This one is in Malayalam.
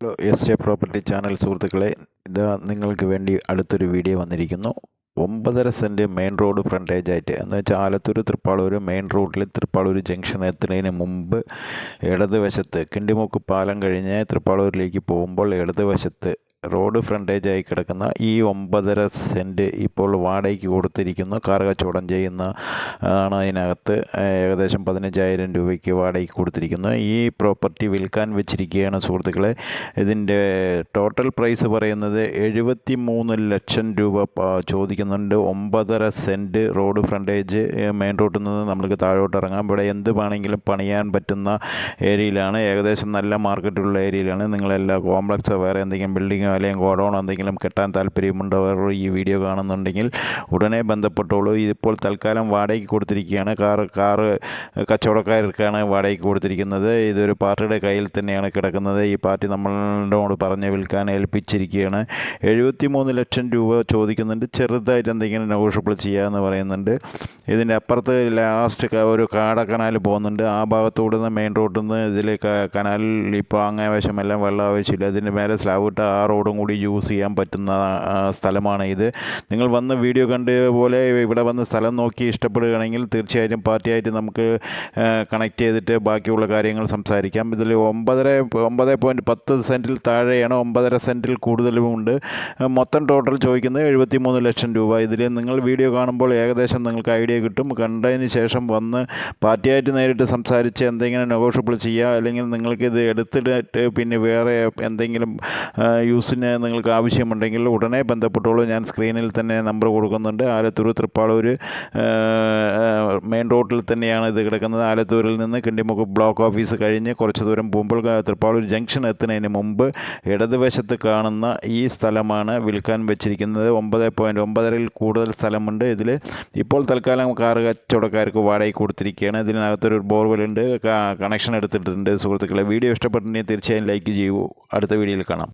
ഹലോ എസ് പ്രോപ്പർട്ടി ചാനൽ സുഹൃത്തുക്കളെ ഇതാ നിങ്ങൾക്ക് വേണ്ടി അടുത്തൊരു വീഡിയോ വന്നിരിക്കുന്നു. ഒമ്പതര സെന്റ് മെയിൻ റോഡ് ഫ്രണ്ടേജ് ആയിട്ട്. എന്ന് വെച്ചാൽ ആലത്തൂർ തൃപ്പാളൂർ മെയിൻ റോഡിൽ തൃപ്പാളൂർ ജംഗ്ഷൻ എത്തുന്നതിന് മുമ്പ് ഇടതുവശത്ത് കിണ്ടിമുക്ക് പാലം കഴിഞ്ഞ് തൃപ്പാളൂരിലേക്ക് പോകുമ്പോൾ ഇടതുവശത്ത് റോഡ് ഫ്രണ്ടേജ് ആയി കിടക്കുന്ന ഈ ഒമ്പതര സെന്റ് ഇപ്പോൾ വാടകയ്ക്ക് കൊടുത്തിരിക്കുന്നു. കാർ കച്ചവടം ചെയ്യുന്ന ആണ് അതിനകത്ത് ഏകദേശം പതിനഞ്ചായിരം രൂപയ്ക്ക് വാടകയ്ക്ക് കൊടുത്തിരിക്കുന്നു. ഈ പ്രോപ്പർട്ടി വിൽക്കാൻ വെച്ചിരിക്കുകയാണ് സുഹൃത്തുക്കളെ. ഇതിന്റെ ടോട്ടൽ പ്രൈസ് പറയുന്നത് എഴുപത്തി മൂന്ന് ലക്ഷം രൂപ ചോദിക്കുന്നുണ്ട്. ഒമ്പതര സെന്റ് റോഡ് ഫ്രണ്ടേജ് മെയിൻ റോഡിൽ നിന്ന് നമ്മൾക്ക് താഴോട്ട് ഇറങ്ങാം. ഇവിടെ എന്ത് വേണമെങ്കിലും പണിയാൻ പറ്റുന്ന ഏരിയയിലാണ്. ഏകദേശം നല്ല മാർക്കറ്റുള്ള ഏരിയയിലാണ്. നിങ്ങളെല്ലാ കോംപ്ലക്സോ വേറെ എന്തെങ്കിലും ബിൽഡിങ്ങോ അല്ലെങ്കിൽ ഗോഡൗൺ എന്തെങ്കിലും കെട്ടാൻ താല്പര്യമുണ്ടവർ ഈ വീഡിയോ കാണുന്നുണ്ടെങ്കിൽ ഉടനെ ബന്ധപ്പെട്ടോളൂ. ഇതിപ്പോൾ തൽക്കാലം വാടകയ്ക്ക് കൊടുത്തിരിക്കുകയാണ്. കാറ് കാറ് കച്ചവടക്കാർക്കാണ് വാടകയ്ക്ക് കൊടുത്തിരിക്കുന്നത്. ഇതൊരു പാർട്ടിയുടെ കയ്യിൽ തന്നെയാണ് കിടക്കുന്നത്. ഈ പാർട്ടി നമ്മളോട് പറഞ്ഞ് വിൽക്കാൻ ഏൽപ്പിച്ചിരിക്കുകയാണ്. എഴുപത്തി മൂന്ന് ലക്ഷം രൂപ ചോദിക്കുന്നുണ്ട്. ചെറുതായിട്ട് എന്തെങ്കിലും നെഗോഷ്യബിൾ ചെയ്യാമെന്ന് പറയുന്നുണ്ട്. ഇതിന്റെ അപ്പുറത്ത് ലാസ്റ്റ് ഒരു കാട കനാൽ പോകുന്നുണ്ട്. ആ ഭാഗത്തൂടെ നിന്ന് മെയിൻ റോഡിൽ നിന്ന് ഇതിൽ കനാലിൽ ഇപ്പോൾ അങ്ങേ എല്ലാം വെള്ളം ആവശ്യമില്ല ഇതിന്റെ മേലെ സ്ലാബ് ഇട്ട് ആ റോഡും കൂടി യൂസ് ചെയ്യാൻ പറ്റുന്ന സ്ഥലമാണ് ഇത്. നിങ്ങൾ വന്ന് വീഡിയോ കണ്ട് പോലെ ഇവിടെ വന്ന് സ്ഥലം നോക്കി ഇഷ്ടപ്പെടുകയാണെങ്കിൽ തീർച്ചയായിട്ടും പാർട്ടിയായിട്ട് നമുക്ക് കണക്ട് ചെയ്തിട്ട് ബാക്കിയുള്ള കാര്യങ്ങൾ സംസാരിക്കാം. ഇതിൽ ഒമ്പതര ഒമ്പത് പോയിന്റ് പത്ത് സെന്റിൽ താഴെയാണ് ഒമ്പതര സെന്റിൽ കൂടുതലുമുണ്ട് മൊത്തം ടോട്ടൽ ചോദിക്കുന്നത് എഴുപത്തി മൂന്ന് ലക്ഷം രൂപ. ഇതിൽ നിങ്ങൾ വീഡിയോ കാണുമ്പോൾ ഏകദേശം നിങ്ങൾക്ക് ഐഡിയ കിട്ടും. കണ്ടതിന് ശേഷം വന്ന് പാർട്ടിയായിട്ട് നേരിട്ട് സംസാരിച്ച് എന്തെങ്കിലും നെഗോഷ്യബിൾ ചെയ്യുക അല്ലെങ്കിൽ നിങ്ങൾക്ക് ഇത് എടുത്തിട്ട് പിന്നെ വേറെ എന്തെങ്കിലും ആ, യൂസിന് നിങ്ങൾക്ക് ആവശ്യമുണ്ടെങ്കിൽ ഉടനെ ബന്ധപ്പെട്ടോളൂ. ഞാൻ സ്ക്രീനിൽ തന്നെ നമ്പർ കൊടുക്കുന്നുണ്ട്. ആലത്തൂർ തൃപ്പാളൂർ മെയിൻ റോഡിൽ തന്നെയാണ് ഇത് കിടക്കുന്നത്. ആലത്തൂരിൽ നിന്ന് കിണ്ടിമുക്ക് ബ്ലോക്ക് ഓഫീസ് കഴിഞ്ഞ് കുറച്ച് ദൂരം പോകുമ്പോൾ തൃപ്പാളൂർ ജംഗ്ഷൻ എത്തുന്നതിന് മുമ്പ് ഇടതുവശത്ത് കാണുന്ന ഈ സ്ഥലമാണ് വിൽക്കാൻ വെച്ചിരിക്കുന്നത്. ഒമ്പത് പോയിന്റ് ഒമ്പതരയിൽ കൂടുതൽ സ്ഥലമുണ്ട്. ഇതിൽ ഇപ്പോൾ തൽക്കാലം കാർ കച്ചവടക്കാർക്ക് വാടകയ്ക്ക് കൊടുത്തിരിക്കുകയാണ്. ഇതിനകത്തൊരു ബോർവെലുണ്ട് കണക്ഷൻ എടുത്തിട്ടുണ്ട്. സുഹൃത്തുക്കളെ വീഡിയോ ഇഷ്ടപ്പെട്ടിട്ടുണ്ടെങ്കിൽ തീർച്ചയായും ലൈക്ക് ചെയ്യൂ. അടുത്ത വീഡിയോയിൽ കാണാം.